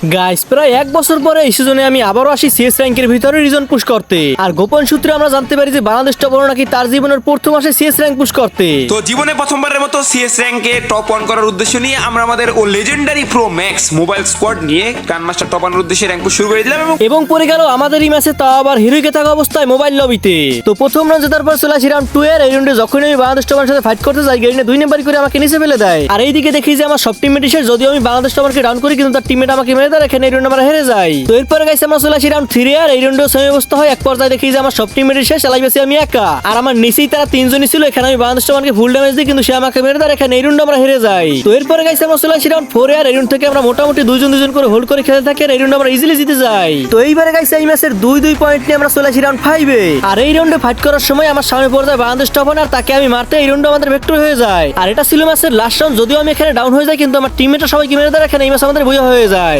Guys প্রায় এক বছর পরে এই সিজনে আমি আবারও আসি সিএস র্যাঙ্কের ভিতরে রিজন পুশ করতে। আর গোপন সূত্রে আমরা জানতে পারি যে বাংলাদেশ টপার নাকি তার জীবনের প্রথম আসে সিএস র্যাঙ্ক পুশ করতে। তো জীবনে প্রথমবারের মতো সিএস র্যাঙ্কে টপ ওয়ান করার উদ্দেশ্য নিয়ে আমরা আমাদের ও legendary pro max mobile squad নিয়ে গ্র্যান্ডমাস্টার টপ ওয়ানের উদ্দেশ্যে র্যাঙ্ক শুরু করে দিলাম এবং পরে গেল আমাদের এই ম্যাচে তাও আবার হিরোইকে থাকা অবস্থায় মোবাইল লবিতে তো প্রথম রাউন্ড জেতার পর চলে আসি রাউন্ড টু এর। এই রাউন্ডে যখন আমি বাংলাদেশ টপার সাথে ফাইট করতে যাই গেরিনে দুই নাম্বার করে আমাকে নিচে ফেলে দেয়। আর এইদিকে দেখি যে আমার সব টিমমেট এসে যদিও আমি বাংলাদেশ টপারকে ডাউন করি কিন্তু তার টিমমেট আমাকে মেরে এখানে এই রাউন্ড আমরা হেরে যাই তো এরপরে গাইছে আমরা চলে আসি রাউন্ড থ্রি আর এই রাউন্ডে সেমি অবস্থা হয়। এক পর্যায়ে দেখি যে আমার সব চালাই বেশি আমি একা। আর আমার নিচেই তারা তিনজনই ছিল, এখানে আমি বাংলাদেশ টপারকে ফুল ড্যামেজ দিই, কিন্তু সে আমাকে মেরে দেয় এখানে এই রাউন্ড আমরা হেরে যাই। তো এরপরে গাইছে আমরা চলে আসি রাউন্ড ফোর আর এই রাউন্ড থেকে আমরা মোটামুটি দুইজন দুজন করে হোল্ড করে খেলে থাকি, আর এই রাউন্ড আমরা ইজিলি জিতে যাই। তো এইবারে গাইছে এই ম্যাচের দুই দুই পয়েন্ট নিয়ে আমরা চলে আসি রাউন্ড ফাইভে আর এই রাউন্ডে ফাইট করার সময় আমার সামনে পড়ে যায় বাংলাদেশ টপন আর তাকে আমি মারতে এই রাউন্ডে আমাদের ভেক্টর হয়ে যায়। আর এটা ছিল ম্যাচের লাস্ট রাউন্ড যদিও আমি এখানে ডাউন হয়ে যাই, কিন্তু আমার টিমমেটরা সবাইকে মেরে দেয় এখানে এই ম্যাচ আমাদের বইয়া হয়ে যায়।